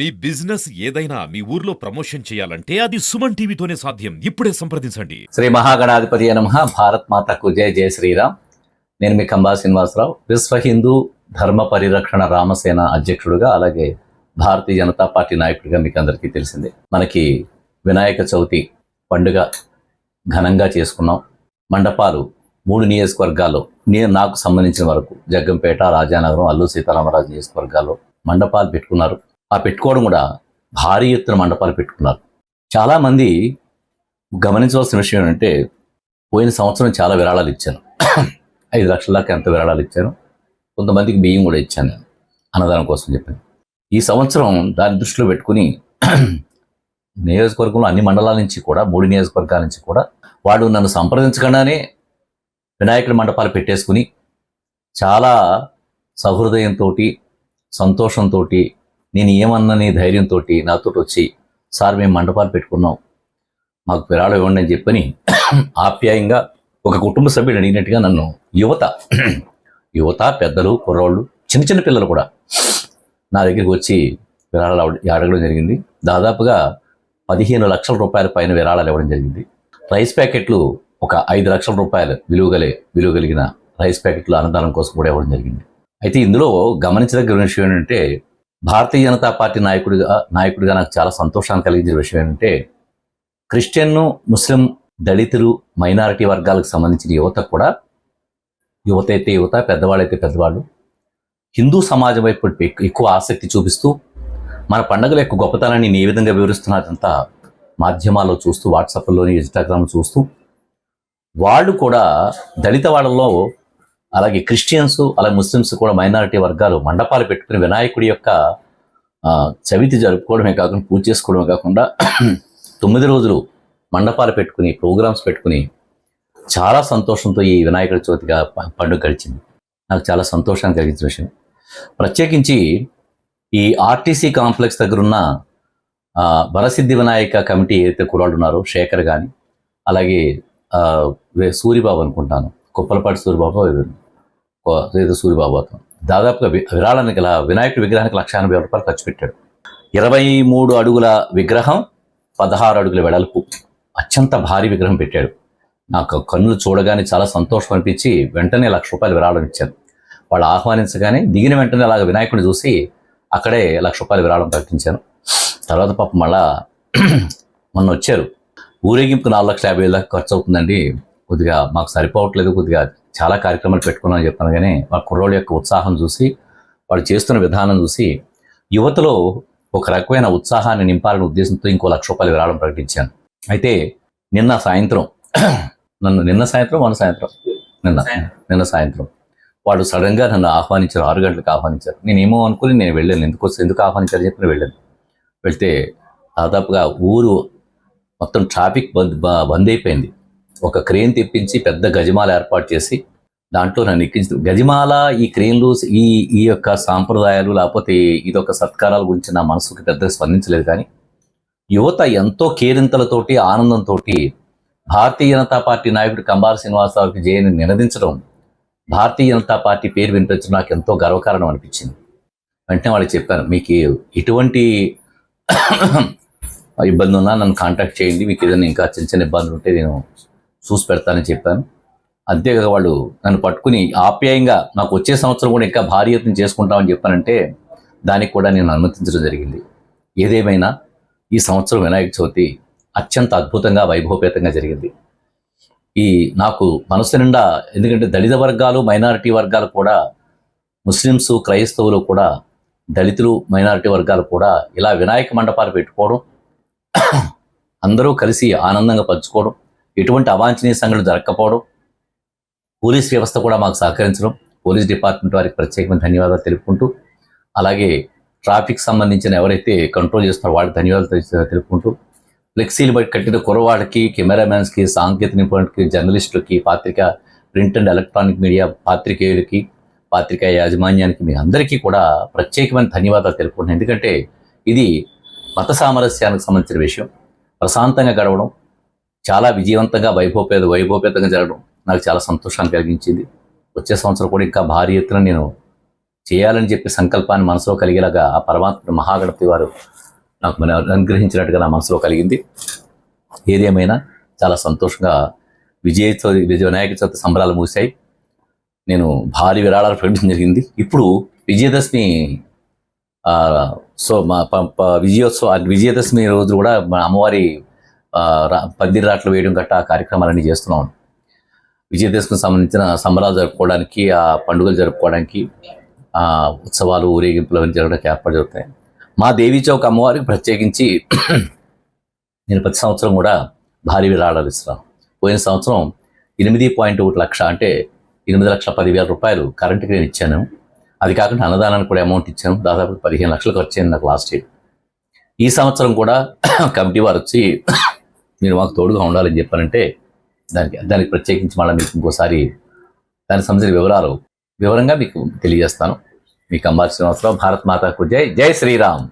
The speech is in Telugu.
మీ బిజినెస్ ఏదైనా మీ ఊర్లో ప్రమోషన్ చేయాలంటే అది సుమన్ టీవీతోనే సాధ్యం. ఇప్పుడే సంప్రదించండి. శ్రీ మహాగణాధిపతి నమ. భారత్ మాతకు జయ జయ శ్రీరామ్. నేను మీ కంబా శ్రీనివాసరావు విశ్వ హిందూ ధర్మ పరిరక్షణ రామసేన అధ్యక్షుడుగా అలాగే భారతీయ జనతా పార్టీ నాయకుడిగా మీకు అందరికీ తెలిసిందే. మనకి వినాయక చవితి పండుగ ఘనంగా చేసుకున్నాం. మండపాలు మూడు నియోజకవర్గాల్లో నేను నాకు సంబంధించిన వరకు జగ్గంపేట రాజానగరం అల్లు సీతారామరాజు నియోజకవర్గాల్లో మండపాలు పెట్టుకున్నారు. ఆ పెట్టుకోవడం కూడా భారీ ఎత్తున మండపాలు పెట్టుకున్నారు. చాలామంది గమనించవలసిన విషయం ఏంటంటే పోయిన సంవత్సరం చాలా విరాళాలు ఇచ్చాను ఐదు లక్షల దాకా ఎంత విరాళాలు ఇచ్చాను కొంతమందికి బియ్యం కూడా ఇచ్చాను నేను అన్నదానం కోసం చెప్పాను. ఈ సంవత్సరం దాని దృష్టిలో పెట్టుకుని నియోజకవర్గంలో అన్ని మండలాల నుంచి కూడా మూడు నియోజకవర్గాల నుంచి కూడా వాడు నన్ను సంప్రదించకుండానే వినాయకుడి మండపాలు పెట్టేసుకుని చాలా సహృదయంతో సంతోషంతో నేను ఏమన్నని ధైర్యంతో నాతో వచ్చి సార్ మేము మండపాలు పెట్టుకున్నాం. మాకు విరాళం ఇవ్వండి అని చెప్పని ఆప్యాయంగా ఒక కుటుంబ సభ్యుడు అడిగినట్టుగా నన్ను యువత యువత పెద్దలు కుర్రోళ్ళు చిన్న చిన్న పిల్లలు కూడా నా దగ్గరికి వచ్చి విరాళాలు అడగడం జరిగింది. దాదాపుగా పదిహేను లక్షల రూపాయల పైన విరాళాలు ఇవ్వడం జరిగింది. రైస్ ప్యాకెట్లు ఒక ఐదు లక్షల రూపాయలు విలువగలే విలువ కలిగిన రైస్ ప్యాకెట్లు అన్నదానం కోసం కూడా ఇవ్వడం జరిగింది. అయితే ఇందులో గమనించదగ్గర విషయం ఏంటంటే భారతీయ జనతా పార్టీ నాయకుడిగా నాయకుడిగా నాకు చాలా సంతోషాన్ని కలిగించిన విషయం ఏంటంటే క్రిస్టియన్ ముస్లిం దళితులు మైనారిటీ వర్గాలకు సంబంధించిన యువత కూడా యువత అయితే యువత పెద్దవాళ్ళైతే పెద్దవాళ్ళు హిందూ సమాజం వైపు ఎక్కువ ఆసక్తి చూపిస్తూ మన పండుగల యొక్క గొప్పతనాన్ని ఏ విధంగా వివరిస్తున్నారంతా మాధ్యమాల్లో చూస్తూ వాట్సాప్లోని ఇన్స్టాగ్రామ్ చూస్తూ వాళ్ళు కూడా దళిత వాళ్ళలో అలాగే క్రిస్టియన్స్ అలాగే ముస్లిమ్స్ కూడా మైనారిటీ వర్గాలు మండపాలు పెట్టుకుని వినాయకుడి యొక్క చవితి జరుపుకోవడమే కాకుండా పూజ చేసుకోవడమే కాకుండా తొమ్మిది రోజులు మండపాలు పెట్టుకుని ప్రోగ్రామ్స్ పెట్టుకుని చాలా సంతోషంతో ఈ వినాయకుడి చవితిగా పండుగ గడిచింది. నాకు చాలా సంతోషాన్ని కలిగించిన విషయం. ప్రత్యేకించి ఈ ఆర్టీసీ కాంప్లెక్స్ దగ్గర ఉన్న వరసిద్ధి వినాయక కమిటీ ఏదైతే కుర్రాళ్ళు ఉన్నారో శేఖర్ కానీ అలాగే సూరిబాబు అనుకుంటాను. కుప్పలపాటి సూరిబాబు ఏదో- సూరిబాబు అతను. దాదాపుగా విరాళానికి గల వినాయకుడి విగ్రహానికి లక్ష ఎనభై రూపాయలు ఖర్చు పెట్టాడు. ఇరవై మూడు అడుగుల విగ్రహం పదహారు అడుగుల వెడల్పు. అత్యంత భారీ విగ్రహం పెట్టాడు. నాకు కన్నులు చూడగానే చాలా సంతోషం అనిపించి వెంటనే లక్ష రూపాయలు విరాళం ఇచ్చాను. వాళ్ళు ఆహ్వానించగానే దిగిన వెంటనే అలాగ వినాయకుడిని చూసి అక్కడే లక్ష రూపాయలు విరాళం ప్రకటించాను. తర్వాత పాప మళ్ళా మొన్న వచ్చారు. ఊరేగింపు నాలుగు లక్షల యాభై వేల దాకా ఖర్చు అవుతుందండి. కొద్దిగా మాకు సరిపోవట్లేదు కొద్దిగా చాలా కార్యక్రమాలు పెట్టుకున్నాం అని చెప్పాను. కానీ వాళ్ళ కుర్రోళ్ళ యొక్క ఉత్సాహం చూసి వాళ్ళు చేస్తున్న విధానం చూసి యువతలో ఒక రకమైన ఉత్సాహాన్ని నింపాలనే ఉద్దేశంతో ఇంకో లక్ష రూపాయలు విరాళం ప్రకటించాను. అయితే నిన్న సాయంత్రం నన్ను నిన్న సాయంత్రం మన సాయంత్రం? నిన్న నిన్న సాయంత్రం. వాళ్ళు సడన్గా నన్ను ఆహ్వానించారు ఆరు గంటలకు ఆహ్వానించారు. నేనేమో అనుకుని నేను వెళ్ళాను. ఎందుకు ఎందుకు ఆహ్వానించారు చెప్పి నేను వెళ్ళాను. వెళ్తే దాదాపుగా ఊరు మొత్తం ట్రాఫిక్ బంద్ బంద్ అయిపోయింది. ఒక క్రేన్ తెప్పించి పెద్ద గజమాల ఏర్పాటు చేసి దాంట్లో నన్ను ఎక్కించి గజమాల ఈ క్రేన్లు ఈ ఈ యొక్క సాంప్రదాయాలు లేకపోతే ఇదొక సత్కారాల గురించి నా మనసుకు పెద్దగా స్పందించలేదు కానీ యువత ఎంతో కేరింతలతోటి ఆనందంతో భారతీయ జనతా పార్టీ నాయకుడు కంబాల శ్రీనివాసరావుకి జయని నినదించడం భారతీయ జనతా పార్టీ పేరు వినిపించడం నాకు ఎంతో గర్వకారణం అనిపించింది. వెంటనే వాళ్ళకి చెప్పాను మీకు ఎటువంటి ఇబ్బంది ఉన్నా నన్ను కాంటాక్ట్ చేయండి మీకు ఏదైనా ఇంకా చిన్న చిన్న ఇబ్బందులు ఉంటే నేను చూసి పెడతానని చెప్పాను. అంతేకాక వాళ్ళు నన్ను పట్టుకుని ఆప్యాయంగా నాకు వచ్చే సంవత్సరం కూడా ఇంకా భారీ యత్నం చేసుకుంటామని చెప్పానంటే దానికి కూడా నేను అనుమతించడం జరిగింది. ఏదేమైనా ఈ సంవత్సరం వినాయక చవితి అత్యంత అద్భుతంగా వైభవపేతంగా జరిగింది. ఈ నాకు మనసు నిండా ఎందుకంటే దళిత వర్గాలు మైనారిటీ వర్గాలు కూడా ముస్లిమ్స్ క్రైస్తవులు కూడా దళితులు మైనారిటీ వర్గాలు కూడా ఇలా వినాయక మండపాలు పెట్టుకోవడం అందరూ కలిసి ఆనందంగా పంచుకోవడం ఎటువంటి అవాంఛనీయ సంఘటనలు జరగకపోవడం పోలీస్ వ్యవస్థ కూడా మాకు సహకరించడం పోలీస్ డిపార్ట్మెంట్ వారికి ప్రత్యేకమైన ధన్యవాదాలు తెలుపుకుంటూ అలాగే ట్రాఫిక్ సంబంధించిన ఎవరైతే కంట్రోల్ చేస్తున్నారో వాళ్ళకి ధన్యవాదాలు తెలుపుకుంటూ ఫ్లెక్సీలు బట్టి కట్టిన కురవాళ్ళకి కెమెరామ్యాన్స్కి సాంకేతిక నిపుణులకి జర్నలిస్టులకి పాత్రిక ప్రింట్ అండ్ ఎలక్ట్రానిక్ మీడియా పాత్రికేయులకి పాత్రికా యాజమాన్యానికి మీ అందరికీ కూడా ప్రత్యేకమైన ధన్యవాదాలు తెలుపుకుంటున్నాను. ఎందుకంటే ఇది మత సామరస్యానికి సంబంధించిన విషయం. ప్రశాంతంగా గడవడం చాలా విజయవంతంగా వైభవపేత వైభవపేతంగా జరగడం నాకు చాలా సంతోషాన్ని కలిగించింది. వచ్చే సంవత్సరం కూడా ఇంకా భారీ ఎత్తున నేను చేయాలని చెప్పి సంకల్పాన్ని మనసులో కలిగేలాగా ఆ పరమాత్మ మహాగణపతి వారు నాకు మన అనుగ్రహించినట్టుగా నా మనసులో కలిగింది. ఏదేమైనా చాలా సంతోషంగా విజయ చవితి విజయ వినాయక చవితి సంబరాలు ముగిశాయి. నేను భారీ విరాళాలు ప్రకటించడం జరిగింది. ఇప్పుడు విజయదశమి సో మా విజయోత్సవ విజయదశమి రోజు కూడా మా అమ్మవారి పందిరాట్లు రా- పందిరి రాట్లు వేయడం గట్ట ఆ కార్యక్రమాలన్నీ చేస్తున్నాం. విజయదశమికి సంబంధించిన సంబరాలు జరుపుకోవడానికి ఆ పండుగలు జరుపుకోవడానికి ఉత్సవాలు ఊరేగింపులు అవన్నీ జరగడానికి ఏర్పాటు జరుగుతాయి. మా దేవీ చౌక్ అమ్మవారికి ప్రత్యేకించి నేను ప్రతి సంవత్సరం కూడా భారీ విరాళాలు ఇస్తున్నాను. పోయిన సంవత్సరం ఎనిమిది పాయింట్ ఒకటి లక్ష అంటే ఎనిమిది లక్షల పదివేల రూపాయలు కరెంటుకి నేను ఇచ్చాను. అది కాకుండా అన్నదానానికి కూడా అమౌంట్ ఇచ్చాను. దాదాపు పదిహేను లక్షలు ఖర్చు అయింది నాకు లాస్ట్ ఇయర్. ఈ సంవత్సరం కూడా కమిటీ వారు వచ్చి మీరు మాకు తోడుగా ఉండాలని చెప్పారంటే దానికి దానికి ప్రత్యేకించి మళ్ళీ మీకు ఇంకోసారి దానికి సంబంధించిన వివరాలు వివరంగా మీకు తెలియజేస్తాను. మీకు అంబారి శ్రీనివాసరావు భారత్ మాతాకు జై జై శ్రీరామ్.